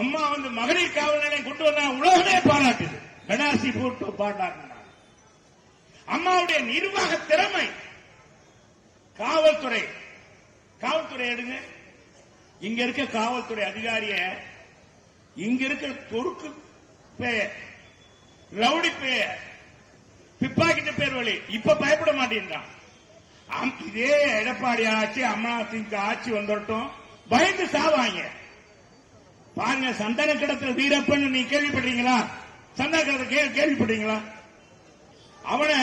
அம்மா வந்து மகளிர் காவல் நிலையம் கொண்டு வந்தா உலகமே பாராட்டுது. பெனாசி போட்டு பாராட்டினார் அம்மாவுடைய நிர்வாக திறமை. காவல்துறை. காவல்துறை எடுங்க. இங்க இருக்க காவல்துறை அதிகாரிய இங்க இருக்கிற தொருக்கு பெயர் ரவுடி பெயர் பிப்பாக்கிட்ட பேர் வழி இப்ப பயப்பட மாட்டேன்றான். இதே எடப்பாடி ஆட்சி அம்மா திமுக ஆட்சி வந்துடட்டும் பயந்து சாவாங்க. பாருங்க சந்தன கிடத்துல வீரப்பன் நீ கேள்விப்படுறீங்களா? சந்தன கிடத்துல கேள்விப்படுறீங்களா? அவனை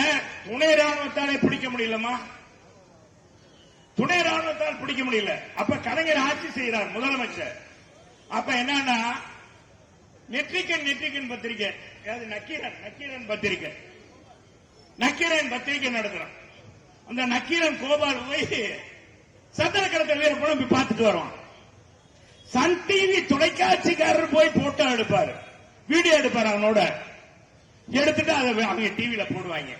துணை ராணுவத்தாலே பிடிக்க முடியலமா துணை ராணுவத்தால் பிடிக்க முடியல. அப்ப கலைஞர் ஆட்சி செய்கிறார் முதலமைச்சர். அப்ப என்னன்னா நெற்றிக்கன் நெற்றிக்கன் பத்திரிகை அதாவது நக்கீரன் நக்கீரன் பத்திரிகை நக்கீரன் பத்திரிகை நடத்துறான். அந்த நக்கீரன் கோபால் போய் சந்தன கடத்த வீர படம் போய் பார்த்துட்டு வருவான். சன் டிவி தொலைக்காட்சிக்காரர் போய் போட்டோ எடுப்பாரு. வீடியோ எடுப்பாரு அவனோட. எடுத்துட்டு அதை அவங்க டிவியில போடுவாங்க.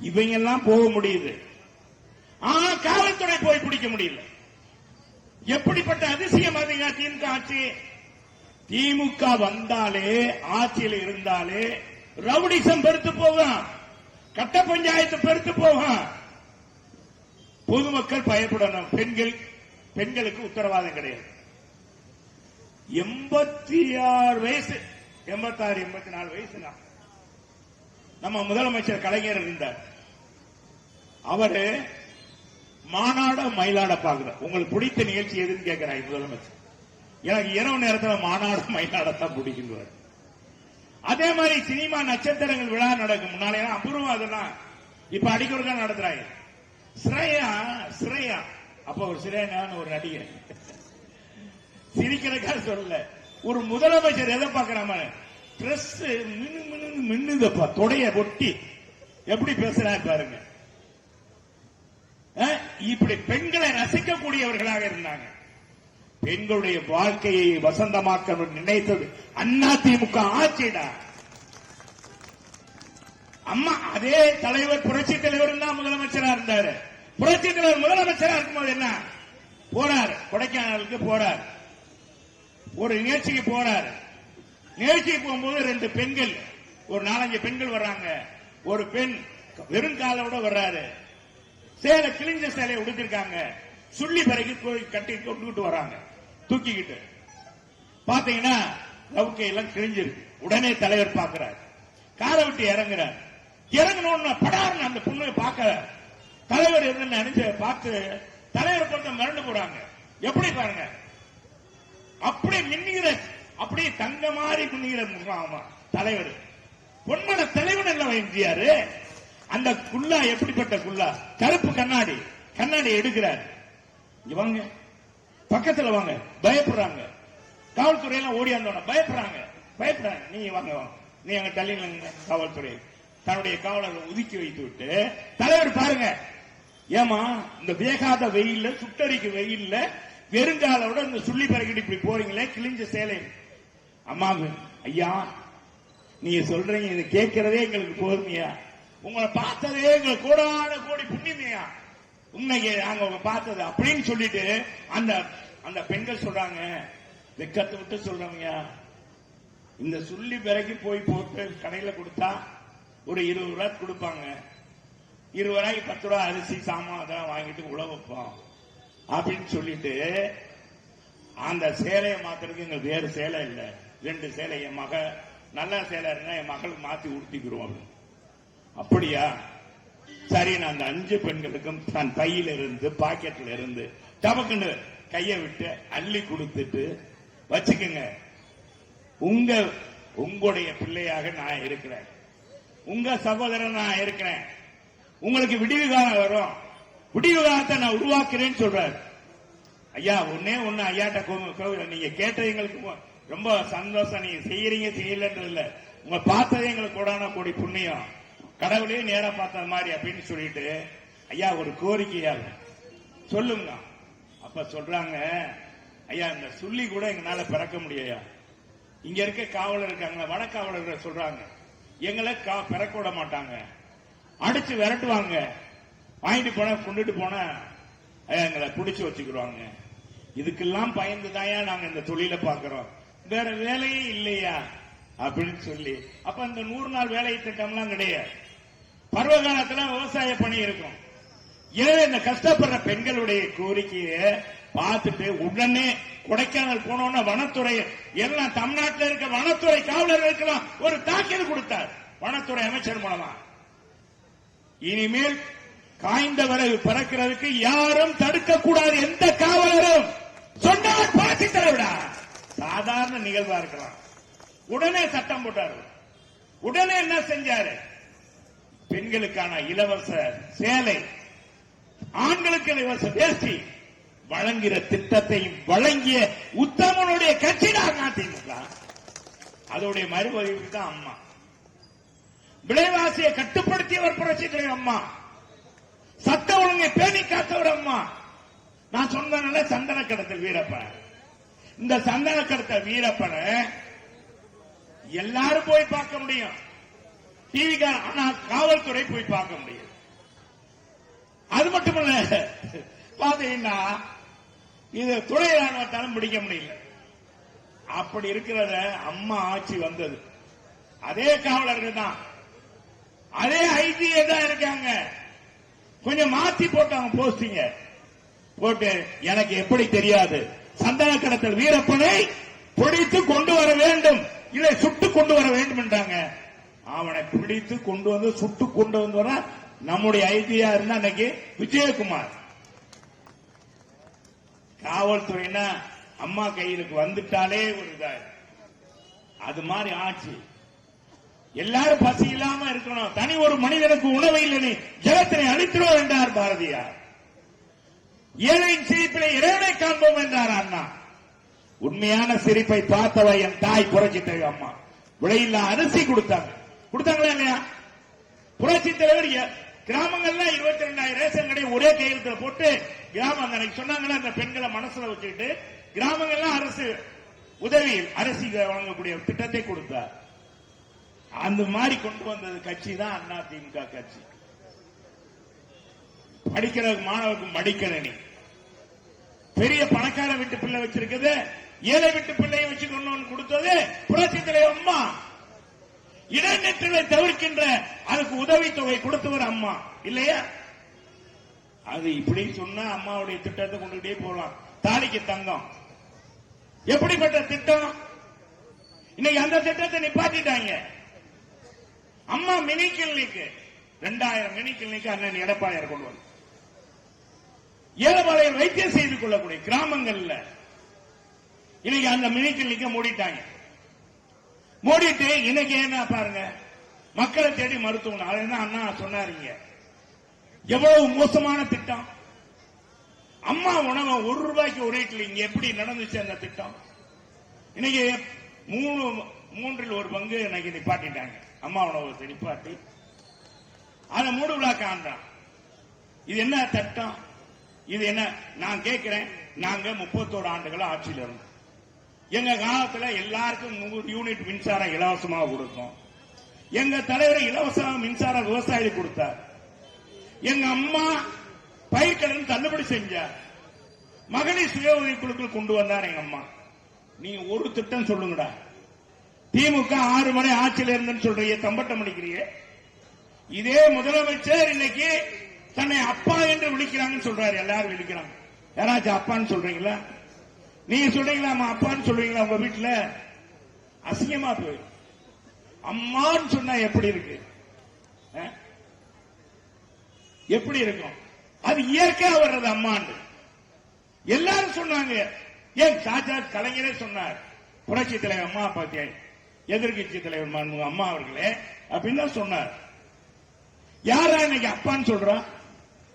இவங்க எல்லாம் போக முடியுது. ஆனா காவல்துறை போய் பிடிக்க முடியல. எப்படிப்பட்ட அதிசயம் அதுங்க திமுக ஆட்சி? திமுக வந்தாலே ஆட்சியில் இருந்தாலே ரவுடிசம் பெருத்து போகும். கட்ட பஞ்சாயத்து பெருத்து போகும். பொதுமக்கள் பயப்படணும். பெண்கள் பெண்களுக்கு உத்தரவாதம் கிடையாது. எண்பத்தி ஆறு வயசு. எண்பத்தாறு எண்பத்தி நாலு வயசு நம்ம முதலமைச்சர் கலைஞர் இருந்தார். அவரு மாநாட மயிலாட பாக்குற உங்களுக்கு பிடித்த நிகழ்ச்சி எதுன்னு கேட்கிறாய் முதலமைச்சர். எனக்கு இரவு நேரத்துல மாநாட மயிலாடத்தான் பிடிக்குவார் அதே மாதிரி சினிமா நட்சத்திரங்கள் விழா நடக்கும். முன்னாலே அபூர்வம் அதெல்லாம். இப்ப அடிக்கொடுக்க நடத்துறாங்க. ஸ்ரேயா ஸ்ரேயா. அப்ப ஒரு ஸ்ரேயான்னு ஒரு நடிகை சிரிக்கிறதுக்காக சொல்லல ஒரு முதலமைச்சர் எதை பாக்குறாம ட்ரெஸ் மின்னு மின்னு மின்னுதப்பா தொடைய ஒட்டி. எப்படி பேசுறா பாருங்க. அஹ், இப்படி பெண்களை ரசிக்கக்கூடியவர்களாக இருந்தாங்க. பெண்களுடைய வாழ்க்கையை வசந்தமாக்க நினைத்தது அண்ணா திமுக ஆட்சிடா. அம்மா அதே தலைவர் புரட்சி தலைவர் தான் முதலமைச்சரா இருந்தாரு. புரட்சி தலைவர் முதலமைச்சரா இருக்கும்போது என்ன? போறார். கொடைக்கானலுக்கு போறார். ஒரு நிகழ்ச்சிக்கு போறாரு. நிகழ்ச்சிக்கு போகும்போது ரெண்டு பெண்கள் ஒரு நாலஞ்சு பெண்கள் வர்றாங்க. ஒரு பெண் வெறும் காலோட வர்றாரு. சேலை கிழிஞ்ச சேலையை உடுத்திருக்காங்க. சுள்ளி பிறகு போய் கட்டி கொண்டுகிட்டு வராங்க தூக்கிக்கிட்டு. பாத்தீங்கன்னா லவுக்கை எல்லாம் கிழிஞ்சிருக்கு. உடனே தலைவர் பாக்குறாரு. காலை விட்டு இறங்குறார். இறங்கணும்னு படாருன்னு அந்த பொண்ணை பார்க்க தலைவர் என்னன்னு நினைச்ச பார்த்து தலைவர் கொஞ்சம் மறந்து போறாங்க எப்படி பாருங்க? அப்படியே மின்னுகிற அப்படியே தங்க மாதிரி மின்னுகிற முகம்? ஆமா தலைவர். பொன்மன தலைவன் இல்ல எம்ஜிஆர் அந்த குல்லா எப்படிப்பட்ட குல்லா? கருப்பு கண்ணாடி. கண்ணாடி எடுக்கிறார். வாங்க. பக்கத்துல வாங்க. பயப்படுறாங்க. காவல்துறை எல்லாம் ஓடி வந்தோட பயப்படுறாங்க. பயப்படுறாங்க. நீங்க வாங்க வாங்க. நீ அங்க தள்ளிங்க காவல்துறை. தன்னுடைய காவலர்கள் ஒதுக்கி வைத்து விட்டு தலைவர் பாருங்க. ஏமா இந்த வேகாத வெயில்ல சுட்டரிக்கு வெயில்ல வெறுங்காலோட இந்த சுள்ளி பறக்கிட்டு இப்படி போறீங்களே கிழிஞ்ச சேலை. அம்மாவு ஐயா நீங்க சொல்றீங்க இதை கேட்கறதே எங்களுக்கு போதுமையா. உங்களை பார்த்ததே எங்களுக்கு கோடான கோடி புண்ணியமையா. உண்மைக்கு நாங்க உங்க பார்த்தது அப்படின்னு சொல்லிட்டு அந்த அந்த பெண்கள் சொல்றாங்க. வெக்கத்தை விட்டு சொல்றவங்க. இந்த சுள்ளி பிறகு போய் போட்டு கடையில கொடுத்தா ஒரு இருபது ரூபாய் கொடுப்பாங்க. இருபது ரூபாய்க்கு பத்து ரூபாய் அரிசி சாமான் அதெல்லாம் வாங்கிட்டு உழவு வைப்போம். அப்படின்னு சொல்லிட்டு அந்த சேலையை மாத்துறதுக்கு எங்க வேறு சேலை இல்லை. ரெண்டு சேலை என் மக நல்ல சேலை இருந்தா என் மகளுக்கு மாத்தி உடுத்திக்கிறோம் அப்படின்னு. அப்படியா? சரி நான் அந்த அஞ்சு பெண்களுக்கும் தன் பையில இருந்து பாக்கெட்ல இருந்து டபக்குன்னு கையை விட்டு அள்ளி கொடுத்துட்டு வச்சுக்கோங்க. உங்க உங்களுடைய பிள்ளையாக நான் இருக்கிறேன். உங்க சகோதரன் நான் இருக்கிறேன். உங்களுக்கு விடிவு காலம் வரும். விடிவு நான் உருவாக்குறேன்னு சொல்றாரு. ஐயா ஒன்னே ஒண்ணு ஐயாட்ட நீங்க கேட்டது எங்களுக்கு ரொம்ப சந்தோஷம். நீங்க செய்யறீங்க செய்யலன்றது இல்ல. உங்க பார்த்ததே எங்களுக்கு கூடான கூடி புண்ணியம். கடவுளே நேரா பார்த்த மாதிரி அப்படின்னு சொல்லிட்டு ஐயா ஒரு கோரிக்கையா சொல்லுங்க. அப்ப சொல்றாங்க ஐயா இந்த சொல்லி கூட எங்களால பிறக்க முடியா இங்க இருக்க காவலர் இருக்காங்க வனக்காவலர்கள் சொல்றாங்க எங்களை கா- பிறக்க விட மாட்டாங்க. அடிச்சு விரட்டுவாங்க. வாங்கிட்டு போனா கொண்டுட்டு போனா எங்களை குடிச்சு வச்சுக்கிடுவாங்க. இதுக்கெல்லாம் பயந்து நாங்க இந்த தொழில பாக்குறோம் வேற வேலையே இல்லையா? அப்படின்னு சொல்லி. அப்ப இந்த நூறு நாள் வேலை திட்டம்லாம் கிடையாது. பருவ காலத்துல விவசாய பணி இருக்கும். ஏழை இந்த கஷ்டப்படுற பெண்களுடைய கோரிக்கையை பார்த்துட்டு உடனே கொடைக்கானல் போனோம்னா வனத்துறை எல்லாம் தமிழ்நாட்டில் இருக்க வனத்துறை காவலர்களுக்கெல்லாம் ஒரு தாக்கல் கொடுத்தார். வனத்துறை அமைச்சர் மூலமா. இனிமேல் காய்ந்த விறகு பறக்கிறதுக்கு யாரும் தடுக்கக்கூடாது எந்த காவலரும். சொன்னவர் பாசி தரவிடா. சாதாரண நிகழ்வா இருக்கலாம். உடனே சட்டம் போட்டாரு. உடனே என்ன செஞ்சாரு? பெண்களுக்கான இலவச சேலை ஆண்களுக்கு இலவச வேஷ்டி வழங்குகிற திட்டத்தை வழங்கிய உத்தமனுடைய கட்சி தான் அதிமுக. அதோடைய மறுவதிவு தான் அம்மா. விலைவாசியை கட்டுப்படுத்தியவர் புரட்சி தலைவர் அம்மா. சட்ட ஒழுங்கை பேணி காக்க அம்மா. நான் சொன்ன சந்தன கடத்தல் வீரப்பன். இந்த சந்தன கடத்தல் வீரப்பனை எல்லாரும் போய் பார்க்க முடியும். டிவி ஆனா காவல்துறை போய் பார்க்க முடியும். அது மட்டுமல்ல பாத்தீங்கன்னா இது துணை ராணுவத்தாலும் பிடிக்க முடியல. அப்படி இருக்கிறத அம்மா ஆட்சி வந்தது. அதே காவலர்கள் தான். அதே ஐஜிஏ தான் இருக்காங்க. கொஞ்சம் மாத்தி போட்டாங்க போஸ்டிங்க. போட்டு எனக்கு எப்படி தெரியாது. சந்தன கடத்தல் வீரப்பனை பிடித்து கொண்டு வர வேண்டும். இல்லை சுட்டு கொண்டு வர வேண்டும் என்றாங்க. அவனை பிடித்து கொண்டு வந்து சுட்டு கொண்டு வந்து வர நம்முடைய ஐடியா இருந்தா அன்னைக்கு? விஜயகுமார். காவல்துறைனா அம்மா கையிலுக்கு வந்துட்டாலே ஒரு இதா அது மாதிரி ஆட்சி எல்லாரும் பசி இல்லாம இருக்கணும். தனி ஒரு மனிதனுக்கு உணவு இல்லைன்னு ஜலத்தினை அழித்திருவோம் என்றார் பாரதியார். ஏழையின் சிரிப்பிலே இறைவனை காண்போம் என்றார் அண்ணா. உண்மையான சிரிப்பை பார்த்தவ என் தாய் புரட்சி தலைவர் அம்மா. விலையில்லா அரிசி கொடுத்தாங்க. கொடுத்தாங்களா இல்லையா? புரட்சி தலைவர் கிராமங்கள்ல இருபத்தி ரெண்டாயிரம் ரேஷன் கடை ஒரே கையெழுத்துல போட்டு கிராமம் அந்த சொன்னாங்களா அந்த பெண்களை மனசுல வச்சுக்கிட்டு கிராமங்கள்லாம் அரசு உதவி அரிசி வழங்கக்கூடிய திட்டத்தை கொடுத்தார். அந்த மாதிரி கொண்டு வந்தது கட்சி தான் அண்ணா திமுக கட்சி. படிக்கிற மாணவருக்கு மடிக்கணினி. பெரிய பணக்கார வீட்டு பிள்ளை வச்சிருக்குது. ஏழை வீட்டு பிள்ளையை வச்சு கொண்டு வந்து கொடுத்தது புரட்சி தலைவர் அம்மா. இடைநிற்றலை தவிர்க்கின்ற அதுக்கு உதவித்தொகை கொடுத்தவர் அம்மா. இல்லையா? அது இப்படி சொன்னா அம்மாவுடைய திட்டத்தை கொண்டுகிட்டே போலாம் தாலிக்கு தங்கம். எப்படிப்பட்ட திட்டம்? இன்னைக்கு அந்த திட்டத்தை நிப்பாட்டிட்டாங்க. Amma mini clinic. ரெண்டாயிரம் மினி கிளினிக்கு அண்ணன் எடப்பாடியார் கொண்டு வந்து ஏழைப்பாளையம் வைத்தியம் செய்து கொள்ளக்கூடிய கிராமங்கள்ல இன்னைக்கு அந்த மினி கிளினிக்க மூடிட்டாங்க. மூடிட்டு இன்னைக்கு என்ன பாருங்க மக்களை தேடி மருத்துவம் அதுதான் அண்ணா சொன்னாருங்க எவ்வளவு மோசமான திட்டம். அம்மா உணவை ஒரு ரூபாய்க்கு ஒரு இட்லி இங்க எப்படி நடந்துச்சு அந்த திட்டம்? இன்னைக்கு மூணு மூன்றில் ஒரு பங்கு இன்னைக்கு நிப்பாட்டிட்டாங்க. அம்மா உணவகத்தை நிப்பாட்டி அதை மூடு விழா காண்றான் இது என்ன திட்டம் இது என்ன? நான் கேட்கிறேன். நாங்க முப்பத்தோரு ஆண்டுகள் ஆட்சியில் இருந்தோம். எங்க காலத்துல எல்லாருக்கும் நூறு யூனிட் மின்சாரம் இலவசமாக கொடுத்தோம். எங்க தலைவர் இலவச மின்சார விவசாயிகளுக்கு கொடுத்தார். எங்க அம்மா பயிர்க்கடன் தள்ளுபடி செஞ்சார். மகளிர் சுய உதவி குழுக்கள் கொண்டு வந்தார் எங்க அம்மா. நீங்க ஒரு திட்டம் சொல்லுங்கடா. திமுக ஆறு மணி ஆட்சியில் இருந்துன்னு சொல்றீங்க தம்பட்டம் அடிக்கிறீங்க. இதே முதலமைச்சர் இன்னைக்கு தன்னை அப்பா என்று விழிக்கிறாங்கன்னு சொல்றாரு எல்லாரும் விழிக்கிறாங்க யாராச்சும் அப்பான்னு சொல்றீங்களா? நீங்க சொல்றீங்களா அம்மா அப்பான்னு சொல்றீங்களா உங்க வீட்டுல? அசிங்கமா போயிடும் அம்மான்னு சொன்னா எப்படி இருக்கு? எப்படி இருக்கும்? அது இயற்கையா வர்றது அம்மாண்டு எல்லாரும் சொன்னாங்க. ஏன் சாச்சா கலைஞரே சொன்னார் புரட்சி தலைவர் அம்மா பாத்தியா எதிர்கட்சி தலைவர் மாண்புமிகு அம்மா அவர்களே அப்படின்னு தான் சொன்னார். யாரா இன்னைக்கு அப்பான்னு சொல்றான்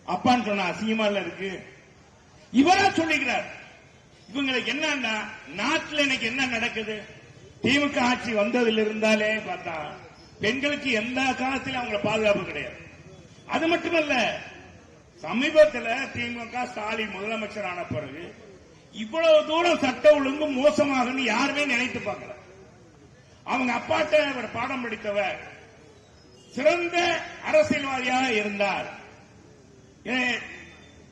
அப்பான்னு சொன்னா அசிங்கமா இல்ல இருக்கு? இவரா சொல்லிக்கிறார். இவங்களுக்கு என்னன்னா நாட்டுல இன்னைக்கு என்ன நடக்குது? திமுக ஆட்சி வந்ததுல இருந்தாலே பார்த்தா பெண்களுக்கு எந்த காலத்திலும் அவங்கள பாதுகாப்பு கிடையாது. அது மட்டுமல்ல சமீபத்தில் திமுக ஸ்டாலின் முதலமைச்சர் ஆன பிறகு இவ்வளவு தூரம் சட்ட ஒழுங்கு மோசமாகுன்னு யாருமே நினைத்து பார்க்கல. அவங்க அப்பாட்ட அவர் பாடம் படித்தவர். சிறந்த அரசியல்வாதியாக இருந்தார். ஏ,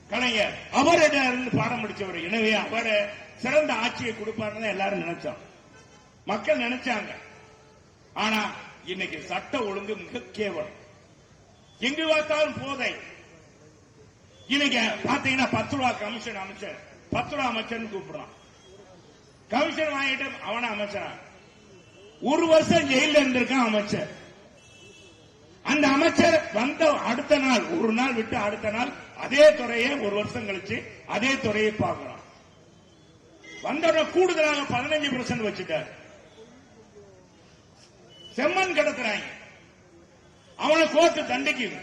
கலைஞர் அவரிடம் இருந்து பாடம் படிச்சவர் எனவே அவர் சிறந்த ஆட்சியை கொடுப்பாருன்னு எல்லாரும் நினைச்சோம். மக்கள் நினைச்சாங்க. ஆனா இன்னைக்கு சட்ட ஒழுங்கு மிக கேவலம். எங்கு பார்த்தாலும் போதை. இன்னைக்கு பாத்தீங்கன்னா பத்து ரூபா கமிஷன் அமைச்சர். பத்து ரூபா அமைச்சர்னு கூப்பிடுறான். கமிஷன் வாங்கிட்டு அவன அமைச்சரான் ஒரு வருஷம் ஜெயில இருந்திருக்கான் அமைச்சர். அந்த அமைச்சர் வந்த அடுத்த நாள் ஒரு நாள் விட்டு அடுத்த நாள் அதே துறையை ஒரு வருஷம் கழிச்சு அதே துறையை பார்க்கலாம் வந்தோட கூடுதலாக பதினஞ்சு பர்சன்ட் வச்சுட்டார். செம்மண் கடத்துறாங்க. அவனை கோர்ட்டு தண்டிக்குது.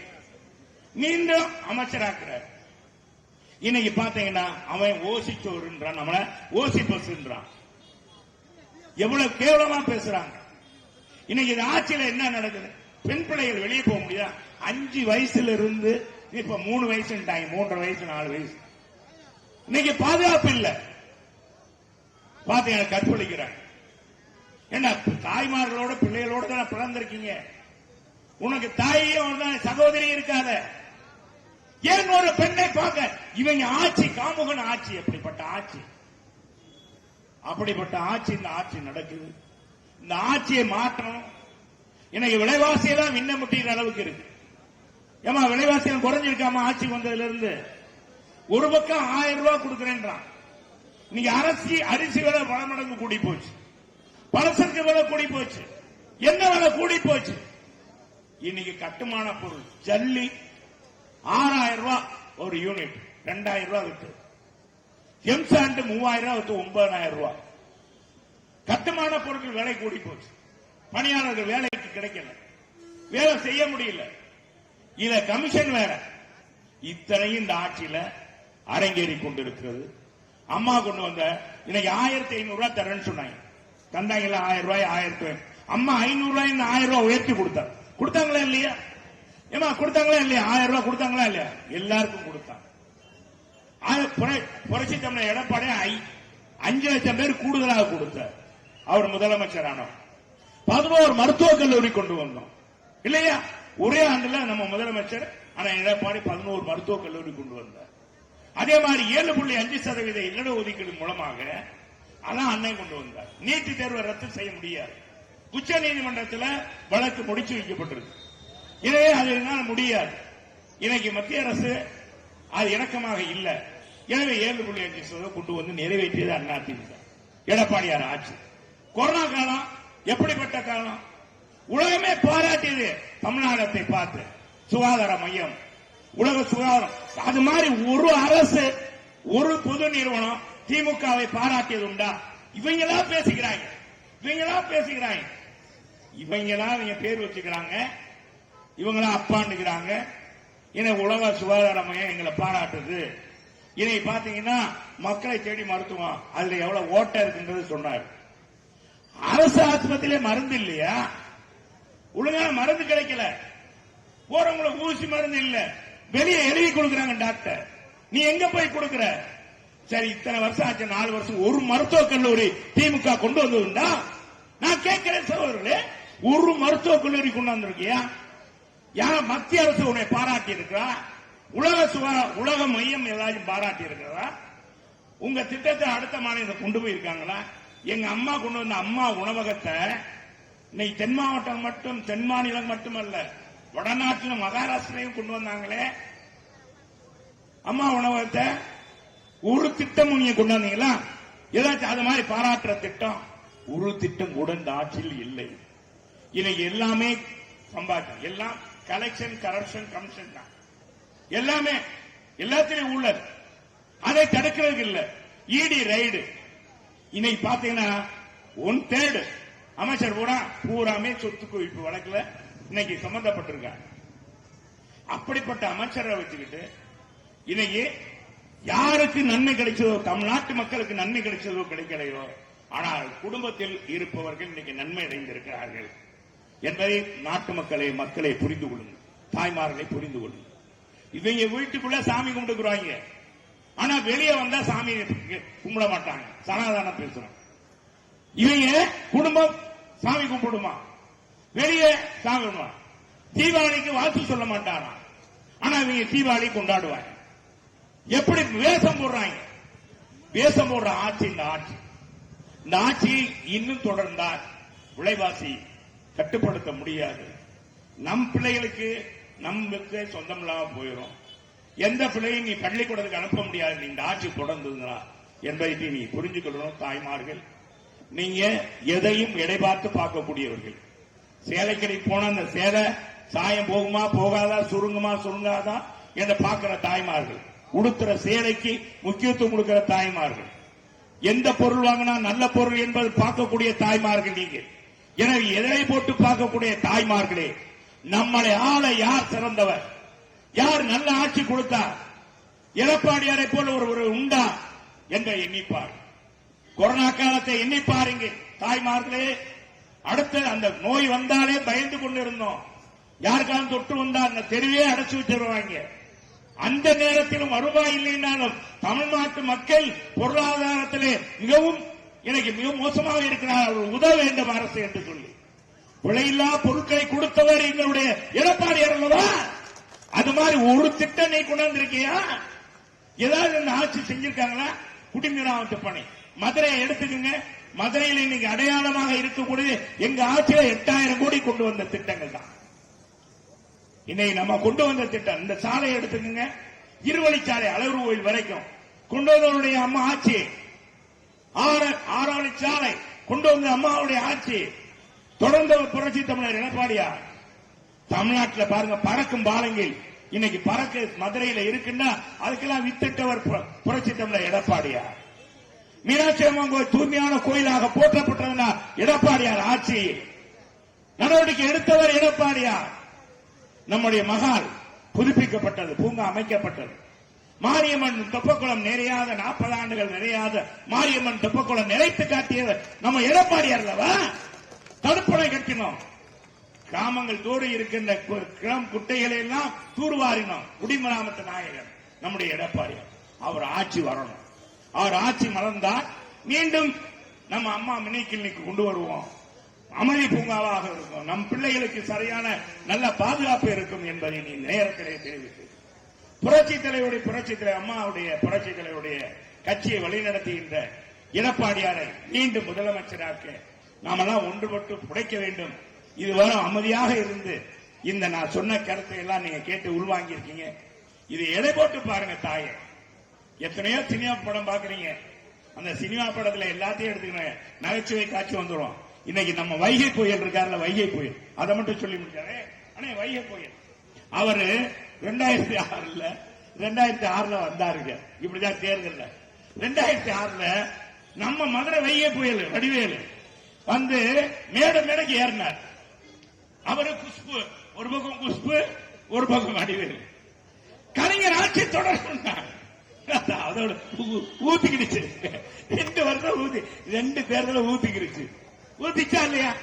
மீண்டும் அமைச்சராக்குறார். இன்னைக்கு பாத்தீங்கன்னா அவன் ஓசி சோறுன்றான் நம்மள ஓசி பஸ்ன்றான். எவ்வளவு கேவலமா பேசுறாங்க. இன்னைக்கு இது ஆட்சியில என்ன நடக்குது? பெண் பிள்ளைகள் வெளியே போக முடியுதா? அஞ்சு வயசுல இருந்து இப்ப மூணு வயசுட்டாங்க மூன்றரை வயசு நாலு வயசு. இன்னைக்கு பாதுகாப்பு இல்ல. பாத்தீங்கன்னா கற்பழிக்கிறாங்க. என்ன தாய்மார்களோட பிள்ளைகளோட தான் பிறந்திருக்கீங்க? உனக்கு தாயும் தான் சகோதரி இருக்காத. ஏன் ஒரு பெண்ணை பார்க்க? இவங்க ஆட்சி காமுகன் ஆட்சி அப்படிப்பட்ட ஆட்சி? அப்படிப்பட்ட ஆட்சி இந்த ஆட்சி நடக்குது. இந்த ஆட்சியை மாற்றணும். இன்னைக்கு விலைவாசி எல்லாம் விண்ண முட்டிகிற அளவுக்கு இருக்கு. ஏமா விலைவாசி குறைஞ்சிருக்காம ஆட்சி வந்ததுல இருந்து ஒரு பக்கம் ஆயிரம் ரூபாய் கொடுக்கறேன்றான். இன்னைக்கு அரிசி அரிசி விலை பல மடங்கு கூடி போச்சு. பழசருக்கு விலை கூடி போச்சு. என்ன விலை கூடி போச்சு. இன்னைக்கு கட்டுமான பொருள் ஜல்லி ஆறாயிரம் ரூபாய் ஒரு யூனிட். ரெண்டாயிரம் ரூபாய் விட்டு எம்சாண்ட் மூவாயிரம் ரூபாய் வித்து ஒன்பதாயிரம் ரூபாய். கட்டுமான பொருட்கள் விலை கூடி போச்சு. பணியாளர்கள் வேலைக்கு கிடைக்கல. வேலை செய்ய முடியல. இத கமிஷன் வேற. இத்தனையும் இந்த ஆட்சியில அரங்கேறி கொண்டிருக்கிறது. அம்மா கொண்டு வந்த இன்னைக்கு ஆயிரத்தி ஐநூறு ரூபாய் தரேன்னு சொன்னாங்க. தந்தாங்களா ஆயிரம் ரூபாய் ஆயிரத்தி அம்மா ஐநூறு ரூபாய் இந்த ஆயிரம் ரூபாய் உயர்த்தி கொடுத்தாங்க கொடுத்தாங்களா இல்லையா? ஏமா கொடுத்தாங்களா இல்லையா? ஆயிரம் ரூபாய் கொடுத்தாங்களா இல்லையா? எல்லாருக்கும் கொடுத்தாங்க புரட்சி தமிழர் எடப்பாடி ஐ- அஞ்சு லட்சம் பேர் கூடுதலாக கொடுத்தார். அவர் முதலமைச்சர் ஆனவர் பதினோரு மருத்துவக் கல்லூரி கொண்டு வந்தோம். இல்லையா? ஒரே ஆண்டுல நம்ம முதலமைச்சர் ஆனா எடப்பாடி பதினோரு மருத்துவக் கல்லூரி கொண்டு வந்தார். அதே மாதிரி ஏழு புள்ளி அஞ்சு சதவீத இல்லட ஒதுக்கீடு மூலமாக அதான் அண்ணன் கொண்டு வந்தார். நீட்டு தேர்வை ரத்து செய்ய முடியாது. உச்ச நீதிமன்றத்தில் வழக்கு முடிச்சு வைக்கப்பட்டிருக்கு. இதே அது முடியாது. இன்னைக்கு மத்திய அரசு அது இணக்கமாக இல்லை. எனவே ஏழு புள்ளி அஞ்சு சதவீதம் கொண்டு வந்து நிறைவேற்றியது அதிமுக எடப்பாடியார் ஆட்சி. கொரோனா காலம் எப்படிப்பட்ட காலம்? உலகமே பாராட்டியது தமிழ்நாடத்தை பார்த்து. சுகாதார மையம். உலக சுகாதாரம். அது மாதிரி ஒரு அரசு ஒரு பொது நிறுவனம் திமுகவை பாராட்டியது உண்டா? இவங்களா பேசிக்கிறாங்க. இவங்களா பேசிக்கிறாங்க. இவங்களா இவங்க பேர் வச்சுக்கிறாங்க. இவங்களா அப்பாண்டுக்கிறாங்க. இதை உலக சுகாதார மையம் எங்களை பாராட்டுது. இதை பாத்தீங்கன்னா மக்களை தேடி மருத்துவம். அதுல எவ்வளவு ஓட்ட இருக்குன்றது சொன்னார். அரசு ஆஸ்பத்திரியில மருந்து இல்லையா? ஒழுங்கான மருந்து கிடைக்கல. போறவங்களுக்கு ஊசி மருந்து இல்ல. வெளியே எழுதி கொடுக்கறாங்க டாக்டர். நீ எங்க போய் கொடுக்கற? சரி இத்தனை வருஷம் ஆச்சு நாலு வருஷம். ஒரு மருத்துவக் கல்லூரி திமுக கொண்டு வந்ததுண்டா? நான் கேட்கிறேன் சகோதரர்களே ஒரு மருத்துவக் கல்லூரி கொண்டு வந்திருக்கியா? யார மத்திய அரசு உன்னை பாராட்டி இருக்கிறா உலக சுகா உலக மையம் ஏதாச்சும் பாராட்டி இருக்கிறதா உங்க திட்டத்தை அடுத்த மாநிலத்தை கொண்டு போயிருக்காங்களா? எங்க அம்மா கொண்டு வந்த அம்மா உணவகத்தை இன்னைக்கு தென் மாவட்டம் மட்டும் தென் மாநிலம் மட்டுமல்ல வடநாட்டிலும் மகாராஷ்டிரையும் கொண்டு வந்தாங்களே. அம்மா உணவகத்தை ஒரு திட்டம் நீங்க கொண்டு வந்தீங்களா? ஏதாச்சும் அது மாதிரி பாராட்டுற திட்டம்? ஒரு திட்டம் கூட இந்த ஆட்சியில் இல்லை. இன்னைக்கு எல்லாமே சம்பாதிக்கும் எல்லாம் கலெக்ஷன் கரப்ஷன் கமிஷன் தான். எல்லாமே எல்லாத்திலையும் உள்ளது. அதை தடுக்கிறது இல்ல. இடி ரைடு இன்னைக்கு பாத்தீங்கன்னா ஒன் தேர்டு அமைச்சர் கூட பூராமே சொத்து குவிப்பு வழக்குல இன்னைக்கு சம்பந்தப்பட்டிருக்காங்க அப்படிப்பட்ட அமைச்சரை வச்சுக்கிட்டு இன்னைக்கு யாருக்கு நன்மை கிடைச்சதோ தமிழ்நாட்டு மக்களுக்கு நன்மை கிடைச்சதோ கிடைக்கலையோ ஆனால் குடும்பத்தில் இருப்பவர்கள் இன்னைக்கு நன்மை அடைந்திருக்கிறார்கள் என்பதை நாட்டு மக்களை மக்களை புரிந்து கொள்ளுங்கள். தாய்மார்களை புரிந்து கொள்ளுங்கள். இவங்க வீட்டுக்குள்ள சாமி கும்பிட்டுக்குறாங்க. ஆனா வெளியே வந்தா சாமி கும்பிட மாட்டாங்க. சனாதானம் பேசுறோம். இவங்க குடும்பம் சாமி கும்பிடுமா? வெளியே சாமி தீபாவளிக்கு வாழ்த்து சொல்ல மாட்டாராம் ஆனா இவங்க தீபாவளி கொண்டாடுவாங்க. எப்படி வேஷம் போடுறாங்க? வேஷம் போடுற ஆட்சி இந்த ஆட்சி. இந்த ஆட்சி இன்னும் தொடர்ந்தால் விலைவாசி கட்டுப்படுத்த முடியாது. நம் பிள்ளைகளுக்கு நமக்கு சொந்தம் இல்லாம போயிடும் எந்த பிள்ளையும் நீ பள்ளிக்கூடத்துக்கு அனுப்ப முடியாது. இந்த ஆட்சி தொடர்ந்ததுனா என்பதை நீ புரிஞ்சுக்கொள்ளணும் தாய்மார்கள். நீங்க எதையும் எடைபார்த்து பார்க்கக்கூடியவர்கள். சேலைக்கடை போன அந்த சேலை சாயம் போகுமா போகாதா சுருங்குமா சுருங்காதா என்று பார்க்கிற தாய்மார்கள். உடுத்துற சேலைக்கு முக்கியத்துவம் கொடுக்கிற தாய்மார்கள். எந்த பொருள் வாங்கினா நல்ல பொருள் என்பது பார்க்கக்கூடிய தாய்மார்கள் நீங்க. எனவே எதை போட்டு பார்க்கக்கூடிய தாய்மார்களே நம்மளை ஆள யார் சிறந்தவர் யார் நல்ல ஆட்சி கொடுத்தார்? எடப்பாடியாரை போல ஒரு ஒரு உண்டா என்ற எண்ணிப்பார். கொரோனா காலத்தை எண்ணி பாருங்க தாய்மார்களே. அடுத்து அந்த நோய் வந்தாலே பயந்து கொண்டு இருந்தோம் யாருக்காலும் தொற்று வந்தா அந்த தெருவே அடைச்சு வச்சிருவாங்க. அந்த நேரத்திலும் வருவாய் இல்லைனாலும் தமிழ்நாட்டு மக்கள் பொருளாதாரத்திலே மிகவும் எனக்கு மிக மோசமாக இருக்கிறார். அவர் உதவ வேண்டும் அரசு என்று சொல்லி. விலையில்லா பொருட்களை கொடுத்தவர் எங்களுடைய எடப்பாடியார் அல்லவா? அது மாதிரி ஒரு திட்டம் நீ கொண்டாந்துருக்கியா? ஏதாவது இந்த ஆட்சி செஞ்சிருக்காங்களா? குடிநீராவத்து பணி. மதுரையை எடுத்துக்கோங்க. மதுரையில் இன்னைக்கு அடையாளமாக இருக்கக்கூடிய எங்க ஆட்சியில எட்டாயிரம் கோடி கொண்டு வந்த திட்டங்கள் தான். இன்னைக்கு நம்ம கொண்டு வந்த திட்டம் இந்த சாலையை எடுத்துக்கோங்க. இருவழிச்சாலை அழகு கோயில் வரைக்கும் கொண்டு வந்தவருடைய அம்மா ஆட்சி. ஆறு ஆறாவளி சாலை கொண்டு வந்த அம்மாவுடைய ஆட்சி. தொடர்ந்தவர் புரட்சி தமிழர் எடப்பாடியார். தமிழ்நாட்டில் பாருங்க பறக்கும் பாலங்கள். இன்னைக்கு பறக்க மதுரையில இருக்குன்னா அதுக்கெல்லாம் வித்திட்டவர் புரட்சி தமிழர் எடப்பாடியார். மீனாட்சி அம்மன் கோயில் தூய்மையான கோயிலாக போற்றப்பட்டதுன்னா எடப்பாடியார் ஆட்சி. நடவடிக்கை எடுத்தவர் எடப்பாடியார். நம்முடைய மகால் புதுப்பிக்கப்பட்டது பூங்கா அமைக்கப்பட்டது. மாரியம்மன் தொப்பக்குளம் நிறையாத நாற்பது ஆண்டுகள் நிறையாத மாரியம்மன் தொப்பக்குளம் நிறைத்து காட்டியவர் நம்ம எடப்பாடியார் அல்லவா? தடுப்பணை கட்டினோம் கிராமங்கள் தோறு இருக்கின்ற கு- குட்டைகளை எல்லாம் தூர்வாரினோம். குடிமராமத்து நாயகர் நம்முடைய எடப்பாடியார். அவர் ஆட்சி வரணும். அவர் ஆட்சி மலர்ந்தால் மீண்டும் நம்ம அம்மா மினி கொண்டு வருவோம். அமளி பூங்காவாக இருக்கும். நம் பிள்ளைகளுக்கு சரியான நல்ல பாதுகாப்பு இருக்கும் என்பதை நீ நேரத்திலே தெரிவித்து. புரட்சி தலைவருடைய புரட்சி தலைவர் அம்மாவுடைய புரட்சி தலைவருடைய கட்சியை வழிநடத்துகின்ற எடப்பாடியாரை மீண்டும் முதலமைச்சராக்க நாமெல்லாம் ஒன்றுபட்டு புடைக்க வேண்டும். இதுவரை அமைதியாக இருந்து இந்த நான் சொன்ன கருத்தை எல்லாம் நீங்க கேட்டு உள்வாங்கி இருக்கீங்க இது எடை போட்டு பாருங்க தாயே. எத்தனையோ சினிமா படம் பாக்குறீங்க அந்த சினிமா படத்துல எல்லாத்தையும் எடுத்துக்கணும் நகைச்சுவை காட்சி வந்துடும் இன்னைக்கு நம்ம வைகை புயல் இருக்காருல்ல வைகை புயல் அதை மட்டும் சொல்லி முடிச்சாரு? ஆனா வைகை புயல் அவரு ரெண்டாயிரத்தி ஆறுல ரெண்டாயிரத்தி ஆறுல வந்தாருங்க. இப்படிதான் தேர்தல் ரெண்டாயிரத்தி ஆறுல நம்ம மதுரை வைகை புயல் வடிவேலு. வந்து மேட மேடைக்கு ஏறினார். அவரு குஷ்பு ஒரு பக்கம் குஷ்பு ஒரு பக்கம் வடிவேலு கலைஞர் ஆட்சி தொடரணும் அதோட ஊ- ஊத்திக்கிடுச்சு. ரெண்டு வருஷம் ஊத்தி ரெண்டு தேர்தல ஊத்திக்கிடுச்சு. ஊத்திச்சா இல்லையா?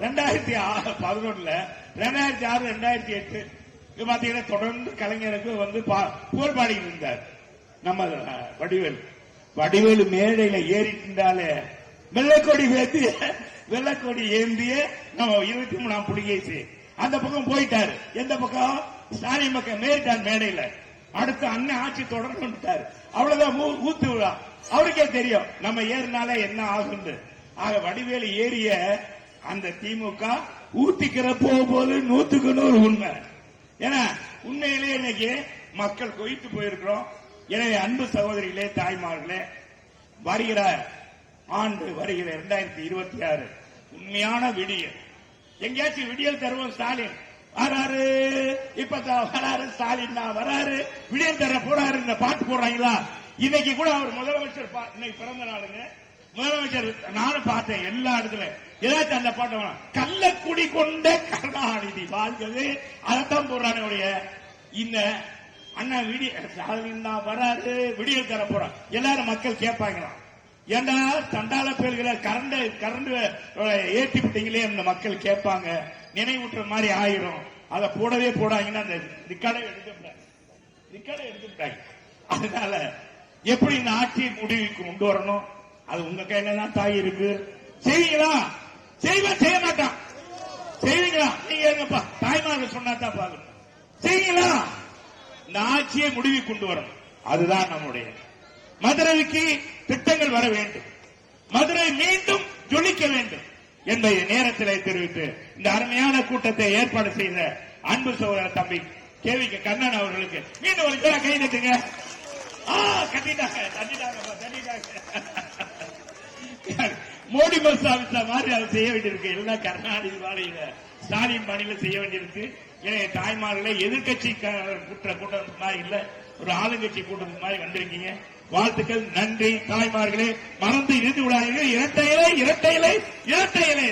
ரெண்டாயிரத்தி ஆறு பதினொன்னுல ரெண்டாயிரத்தி ஆறு ரெண்டாயிரத்தி எட்டு. இது பாத்தீங்கன்னா தொடர்ந்து கலைஞருக்கு வந்து பா- புகழ் இருந்தார். நம்ம வடிவேல். வடிவேலு மேடையில ஏறிட்டு இருந்தாலே வெள்ளக்கொடி ஏந்தி வெள்ளக்கொடி ஏந்திய நம்ம இருபத்தி மூணாம் புலிகேசி அந்த பக்கம் போயிட்டாரு. எந்த பக்கம்? ஸ்டாலின் பக்கம். மேறிட்டார் மேடையில. அடுத்து அண்ணன் ஆட்சி தொடர்ந்து அவ்வளவுதான் ஊத்து விழா. அவருக்கே தெரியும் நம்ம ஏறினாலே என்ன ஆகுன்னு ஆக வடிவேலு ஏறிய அந்த திமுக ஊத்திக்கிற போகும்போது நூத்துக்கு நூறு உண்மை. ஏன்னா உண்மையிலே இன்னைக்கு மக்கள் கொய்த்து போயிருக்கிறோம். எனவே அன்பு சகோதரிகளே தாய்மார்களே வருகிற ஆண்டு வருகிற இரண்டாயிரத்தி இருபத்தி ஆறு. உண்மையான விடியல். எங்கேயாச்சும் விடியல் தருவோம் ஸ்டாலின். வராரு. இப்ப வராரு ஸ்டாலின் தான் வராரு. விடியல் தர போறாரு இந்த பாட்டு போடுறாங்களா? இன்னைக்கு கூட அவர் முதலமைச்சர் பா- இன்னைக்கு பிறந்த நாளுங்க. முதலமைச்சர் நானும் பார்த்தேன் எல்லா இடத்துல. ஏதாச்சும் அந்த பாட்டு கள்ளக்குடி கொண்ட கருணாநிதி வாழ்ந்தது. அதைத்தான் போடுறானே இந்த அண்ணா விடிய ஸ்டாலின் தான் வராரு. விடியல் தர போறான் எல்லாரும் மக்கள் கேட்பாங்களாம். ஏண்டா தண்டால பேர்களை கரண்ட் கரண்ட் ஏற்றி விட்டீங்களே அந்த மக்கள் கேட்பாங்க. நினைவூட்டுற மாதிரி ஆயிரும். அதை போடவே போடாங்கன்னா அந்த ரிக்கார்டை எடுத்துட்டாங்க ரிக்கார்டை எடுத்துட்டாங்க அதனால எப்படி இந்த ஆட்சியை முடிவுக்கு கொண்டு வரணும்? அது உங்க கையில தான் தாய் இருக்கு. செய்வீங்களா? செய்வேன் செய்ய மாட்டான். செய்வீங்களா? நீங்க இருங்கப்பா தாய்மார்கள் சொன்னா தான் பாருங்க செய்வீங்களா? இந்த ஆட்சியை முடிவுக்கு கொண்டு வரணும். அதுதான் நம்முடைய மதுரைக்கு திட்டங்கள் வர வேண்டும். மதுரை மீண்டும் ஜொலிக்க வேண்டும் என்பதை நேரத்தில் தெரிவித்து இந்த அருமையான கூட்டத்தை ஏற்பாடு செய்த அன்பு சோழர் தம்பி கேவிக்கு கண்ணன் அவர்களுக்கு மீண்டும் ஒரு பேரை கை நட்டுங்க. கட்டிட்டாங்க மோடி பஸ் மாதிரி அதை செய்ய வேண்டியிருக்கு. எல்லாம் கருணாநிதி மாநில ஸ்டாலின் மாநில செய்ய வேண்டியிருக்கு. எனவே தாய்மார்களே எதிர்கட்சி கூட்ட கூட்டம் மாதிரி இல்ல ஒரு ஆளுங்கட்சி கூட்டத்துக்கு மாதிரி வந்திருக்கீங்க. வாழ்த்துக்கள் நன்றி. தாய்மார்களே மறந்து இருந்து விடாதீர்கள். இரட்டை இலை இரட்டை இலை இரட்டை இலை.